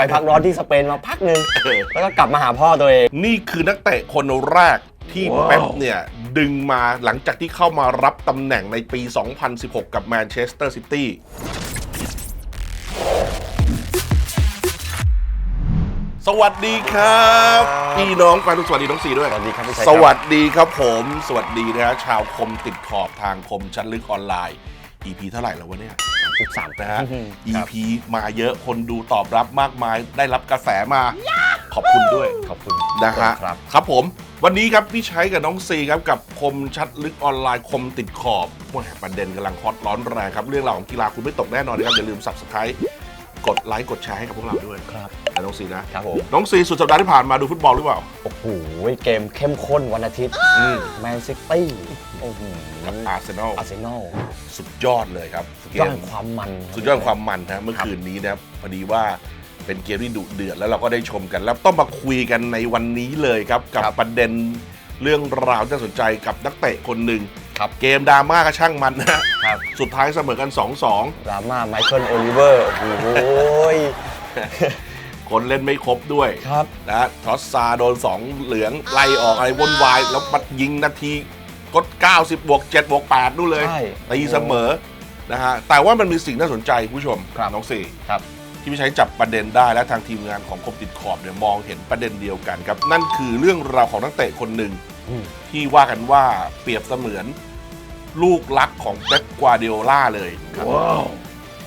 ไปพักร้อนที่สเปนมาพักหนึ่งแล้วก็กลับมาหาพ่อตัวเอง นี่คือนักเตะคนแรกที่เป๊ปเนี่ยดึงมาหลังจากที่เข้ามารับตำแหน่งในปี 2016 กับแมนเชสเตอร์ซิตี้สวัสดีครับ พี่น้องแฟนทุกสวัสดีน้องสีด้วย สวัสดีครับพี่ชัยสวัสดีครับผม สวัสดีนะฮะชาวคมติดขอบทางคมชั้นลึกออนไลน์ EP เท่าไหร่แล้ววะเนี่ย สิบสามนะฮะครับ EP มาเยอะคนดูตอบรับมากมาย ได้รับกระแสมา ขอบคุณด้วยขอบคุณนะฮะครับ ครับผมวันนี้ครับพี่ใช้กับน้องซีครับกับคมชัดลึกออนไลน์คมติดขอบแหม่ประเด็นกำลังฮอตร้อนแรงครับ เรื่องราวของกีฬาคุณไม่ตกแน่นอนนะครับอย่าลืม subscribe กดไลค์กดแชร์ให้กับพวกเราด้วยครับนะน้องซีนะครับผม น้องซีสุดสัปดาห์ที่ผ่านมาดูฟุตบอลหรือเปล่า โอ้โหเกมเข้มข้นวันอาทิตย์อืมแมนซิตี้โอ้โหกับอาร์เซนอลอาร์เซนอลสุดยอดเลยครับสุดเกยอดมแห่งความมันรับสุดยอดของความมันนะเมื่อคืนนี้นะครับพอดีว่าเป็นเกมที่ดุเดือดแล้วเราก็ได้ชมกัน แล้วต้องมาคุยกันในวันนี้เลยครับ กับประเด็นเรื่องราวที่น่าสนใจกับนักเตะคนหนึ่ง ครับเกมดราม่าก็ช่างมันนะครับสุดท้ายเสมอกัน 2-2 ดราม่าไมเคิลโอลิเวอร์โอ้โหคนเล่นไม่ครบด้วยครับ นะทอสซาโดน 2 เหลืองไล่ออกอะไรวุ่นวาย แล้วมายิงนาทีกด 90 บวก 7 บวก 8นู่นเลยใช่ตีเสมอนะฮะแต่ว่ามันมีสิ่งน่าสนใจคุณผู้ชมครับ น้องสี่ ครับ ที่พี่ใช้จับประเด็นได้และทางทีมงานของคมติดขอบเนี่ยมองเห็นประเด็นเดียวกันครับ นั่นคือเรื่องราวของนักเตะคนหนึ่งอืมที่ว่ากันว่าเปรียบเสมือน ลูกรักของเป๊ปกวาร์ดิโอล่าเลยว้าว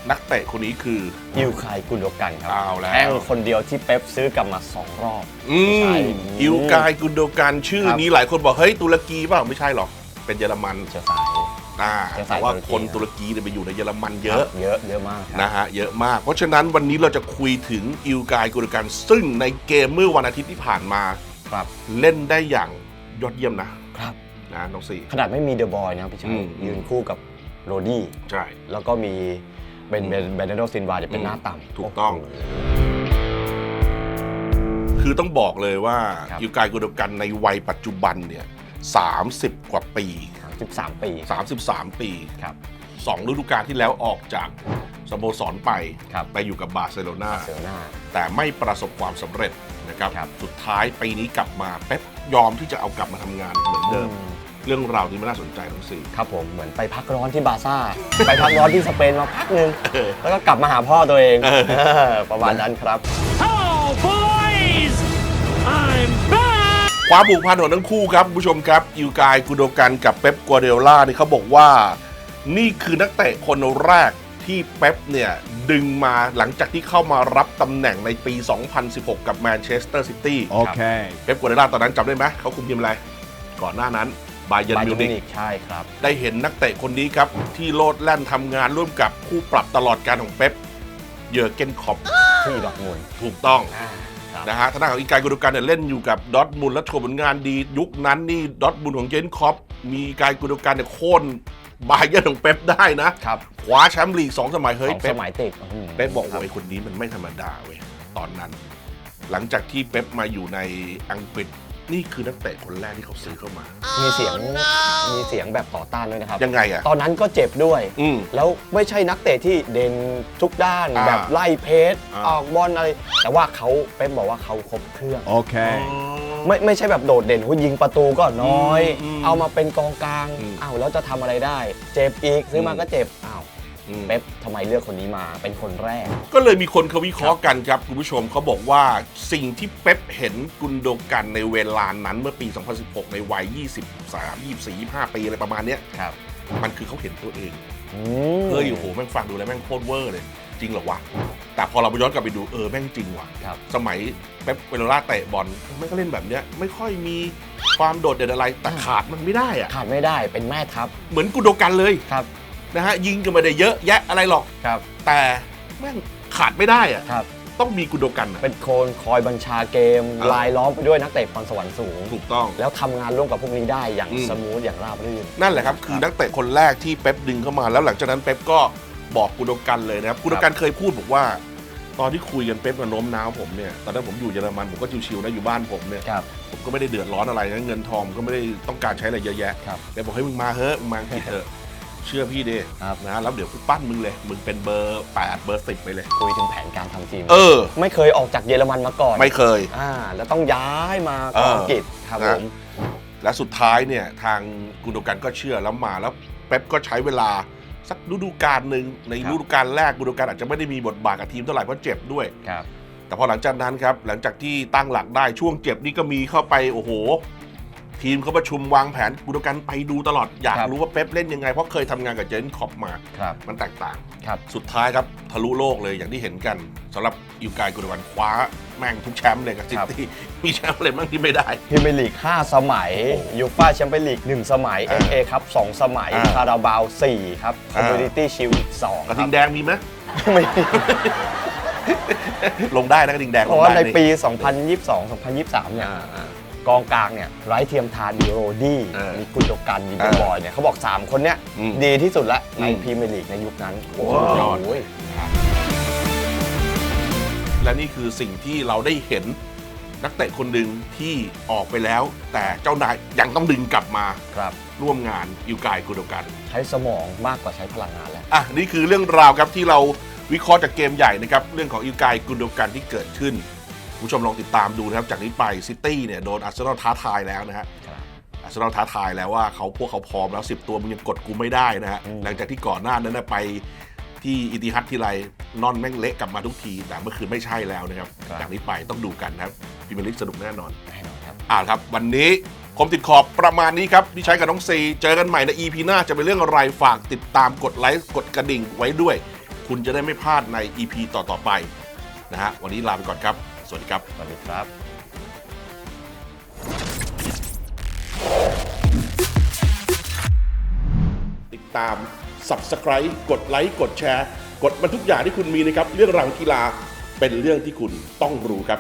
นักเตะคนนี้คือยิวคายกุนโดกันครัเอาแล้วแข่งคนเดียวที่เป๊ปซื้อกลับมาสองรอบอืใช่มอิวกายกุนโดกันชื่อครับนี้หลายคนบอกเฮ้ยตุรกีเปล่าไม่ใช่หรอกเป็นเยอรมันเชื้อสาย อ่าเชื้อสาแต่ยว่าตุรกีคนตุรกีเนี่ยไปอยู่ในเยอรมันเยอะ เยอะเยอะมากครับ นะฮะเยอะมาก เพราะฉะนั้นวันนี้เราจะคุยถึงอิวกายกุนโดกันซึ่งในเกมเมื่อวันอาทิตย์ที่ผ่านมาครับ เล่นได้อย่างยอดเยี่ยมนะครับ นะน้องสี่ ขนาดไม่มีเดอะบอยนะครับพี่ชัอืยม ยืนคู่กับโรดี้ ใช่ แล้วก็มีเบนเบนเบนโดซินวาเนี่ยเป็นหน้าต่ำ ถูกต้องโโหคือต้องบอกเลยว่าครับ อิวกายกุนโดกันในวัยปัจจุบันเนี่ย30 กว่าปี สิบสามปี33 ปีครับสองฤดูกาลที่แล้วออกจากสโมสรไปครับไปอยู่กับบาร์เซโลนาเซอร์นา แต่ไม่ประสบความสำเร็จนะครับครับ สุดท้ายปีนี้กลับมาเป๊ปยอมที่จะเอากลับมาทำงานเหมือนเดิมอืมเรื่องราวนี้มันน่าสนใจทั้งสี่ครับผมเหมือนไปพักร้อนที่บาร์ซ่า ไปพักร้อนที่สเปนมาพักหนึ่งเออ แล้วก็กลับมาหาพ่อตัวเองเออเออประมาณนั้นครับ Hello, boys! I'm back! ความผูกพันของทั้งคู่ครับคุณผู้ชมครับอิวกายกุโดกันกับเป๊ปกัวเดโอล่านี่เขาบอกว่า นี่คือนักเตะคนแรกที่เป๊ปเนี่ยดึงมาหลังจากที่เข้ามารับตำแหน่งในปี 2016 กับแมนเชสเตอร์ซิตี้ Okay. เป๊ปกัวเดโอล่าตอนนั้นจำได้ไหมเขาคุมทีมอะไร ก่อนหน้านั้นบาเย r ร์บามิเยิวร์นนิมิวกนิกใช่ครับ ได้เห็นนักเตะคนนี้ครับ ที่โลดแล่นทำงานร่วมกับคู่ปรับตลอดการของเป๊ปเยอร์เกนคอปที่ดอร์ทมุนด์ถูกต้องอ่าครับ นะฮะทางด้านของอีกายกุนโดกันเนี่ยเล่นอยู่กับดอร์ทมุนด์และโชว์ผลงานดี ยุคนั้นนี่ดอร์ทมุนด์ของเจนคอปมีอีกายกุนโดกันเนี่ยโค่นบาเยอร์นของเป๊ปได้นะครับคว้าแชมป์ลีกสองสมัยเฮ้ยสองเป๊สปมัยติดมเป๊ปบอกครัว่าไอ้คนนี้มันไม่ธรรมดาเว้ยตอนนั้น หลังจากที่เป๊ปมาอยู่ในอังกฤษ นี่คือนักเตะคนแรกที่เขาซื้อเข้ามา มีเสียงมีเสียงแบบต่อต้านด้วยนะครับ ยังไงอะตอนนั้นก็เจ็บด้วย อืม แล้วไม่ใช่นักเตะที่เด่นทุกด้านอ่าแบบไล่เพสอ่า ออกบอลอะไร แต่ว่าเขาเป๊ปบอกว่าเขาครบเครื่อง Okay. ไม่ไม่ใช่แบบโดดเด่นว่ายิงประตูก็น้อยอืมเอามาเป็นกองกลางอืมอ้าวแล้วจะทำอะไรได้ เจ็บอีกซื้อมาอืมก็เจ็บ อ้าวอืม เป๊ปทำไมเลือกคนนี้มาเป็นคนแรก ก็เลยมีคนเขาวิเคราะห์กันครับ คุณผู้ชมเขาบอกว่าสิ่งที่เป๊ปเห็นกุนโดกันในเวลานั้นเมื่อปี 2016 ในวัย 23 24 25 ปีอะไรประมาณเนี้ยครับ มันคือเขาเห็นตัวเอง อืม เฮ้ยโอ้โหแม่งฟังดูแล้วแม่งโคตรเวอร์เลย จริงเหรอวะ แต่พอเราไปย้อนกลับไปดูเออแม่งจริงว่ะ ครับ สมัยเป๊ปเวโรล่าเตะบอลแม่งก็เล่นแบบเนี้ยไม่ค่อยมีความโดดเด่นอะไรแต่ขาดมันไม่ได้อะขาดไม่ได้เป็นแม่ทัพเหมือนกุนโดกันเลย ครับ นะฮะยิงก็ไม่ได้เยอะแยะอะไรหรอก ครับ แต่แม่งขาดไม่ได้อะครับ ต้องมีกุนโดกันอะเป็นโคนคอยบัญชาเกมอ่าลายล้อมไปด้วยนักเตะพรสวรรค์สูง ถูกต้อง แล้วทำงานร่วมกับพวกนี้ได้อย่างอืม สมูทอย่างราบรื่น นั่นแหละครับ คือนักเตะคนแรกที่เป๊ปดึงเข้ามาแล้วหลังจากนั้นเป๊ปก็บอกกุนโดกันเลยนะครับกุนโดกันเคยพูดบอกว่า ตอนที่คุยกันเป๊ปมาโน้มน้าวผมเนี่ยตอนนั้นผมอยู่เยอรมันผมก็ชิวๆนะอยู่บ้านผมเนี่ย ครับ ผมก็ไม่ได้เดือดร้อนอะไรนะเงินทองก็ไม่ได้ต้องการใช้อะไรเยอะแยะครับ แต่บอกให้ยมึงมาเฮ้ยมึงมาอังกฤษเถอะ เชื่อพี่ดิครับ นะแล้วเดี๋ยวกูปั้นมึงเลย มึงเป็นเบอร์8เบอร์10ไปเลย คุยถึงแผนการทำทีมเออ ไม่เคยออกจากเยอรมันมาก่อนไม่เคย อ่า แล้วต้องย้ายมาเอออังกฤษครับนะผม และสุดท้ายเนี่ยทางกุนโดกันก็เชื่อแล้วมาแล้วเป๊ปก็ใช้เวลาสักฤดูกาลหนึ่งในฤดูกาลแรกกุนโดกันอาจจะไม่ได้มีบทบาทกับทีมเท่าไหร่เพราะเจ็บด้วย ครับ แต่พอหลังจากนั้นครับหลังจากที่ตั้งหลักได้ช่วงเจ็บนี่ก็มีเข้าไปโอ้โห ทีมเขาประชุมวางแผนกุนโดกันไปดูตลอดอยากครับ รู้ว่าเป๊ปเล่นยังไง เพราะเคยทำงานกับเจนคอปมา ครับ มันแตกต่าง ครับ สุดท้ายครับ ทะลุโลกเลยอย่างที่เห็นกันสำหรับยูกายกุนโดกันคว้าแม่งทุกแชมป์เลยกับซิครับ ตี้มีแชมป์อะไรบ้างที่ไม่ได้ พรีเมียร์ลีก 5 สมัยโอ้โหยูฟ่าแชมเปี้ยนลีก 1 สมัย อ่า FA ครับ 2 สมัย อ่าคาราบาว 4 ครับคอมอ่า มูนิตี้ชิลอีก 2กระครัทิบงแดงมีไหม ไม่ลงได้นะกระทิงแดงเพลราะงว่าได้ในนี่ปี 2022-2023 เนี่ย อ่าอ่า กองกลางเนี่ยไรเทียมทานมีโรดี้เออมีกุนโดกันมีเอเดอบอยเนี่ยเขาบอก 3 คนเนี้ยอืมดีที่สุดละในอืมพรีเมียร์ลีกในยุคนั้น โอ้โห ยอดโอ้ยและนี่คือสิ่งที่เราได้เห็นนักเตะคนหนึ่งที่ออกไปแล้ว แต่เจ้านายยังต้องดึงกลับมาครับ ร่วมงานยูกายกุนโดกัน ใช้สมองมากกว่าใช้พลังงานแล้ว อะนี่คือเรื่องราวครับที่เราวิเคราะห์จากเกมใหญ่นะครับ เรื่องของอิวกายกุนโดกันที่เกิดขึ้นคุณ ผู้ชมลองติดตามดูนะครับ จากนี้ไปซิตี้เนี่ยโดนอาร์เซนอลท้าทายแล้วนะฮะครับอาร์เซนอลท้าทายแล้วว่าเขาพวกเขาพร้อมแล้ว 10 ตัวมึงยังกดกูไม่ได้นะฮะอืมหลังจากที่ก่อนหน้านั้นนะไปที่อิติฮัดที่ไรนอนแม่งเละกลับมาทุกทีแต่เมื่อคืนไม่ใช่แล้วนะครับจากนี้ไปต้องดูกันนะครับพรีเมียร์ลีกสนุกแน่นอนแน่นอนครับอ่าครับวันนี้คมติดขอบประมาณนี้ครับพี่ใช้กับน้องซีเจอกันใหม่ใน EP หน้าจะเป็นเรื่องอะไรฝากติดตามกดไลค์กดกระดิ่งไว้ด้วย คุณจะได้ไม่พลาดใน EP ต่อๆไปนะฮะวันนี้ลาไปก่อนครับ สวัสดีครับ สวัสดีครับติดตาม Subscribe กดไลค์ กดแชร์ กดมันทุกอย่างที่คุณมีนะครับ เรื่องราวของกีฬาเป็นเรื่องที่คุณต้องรู้ครับ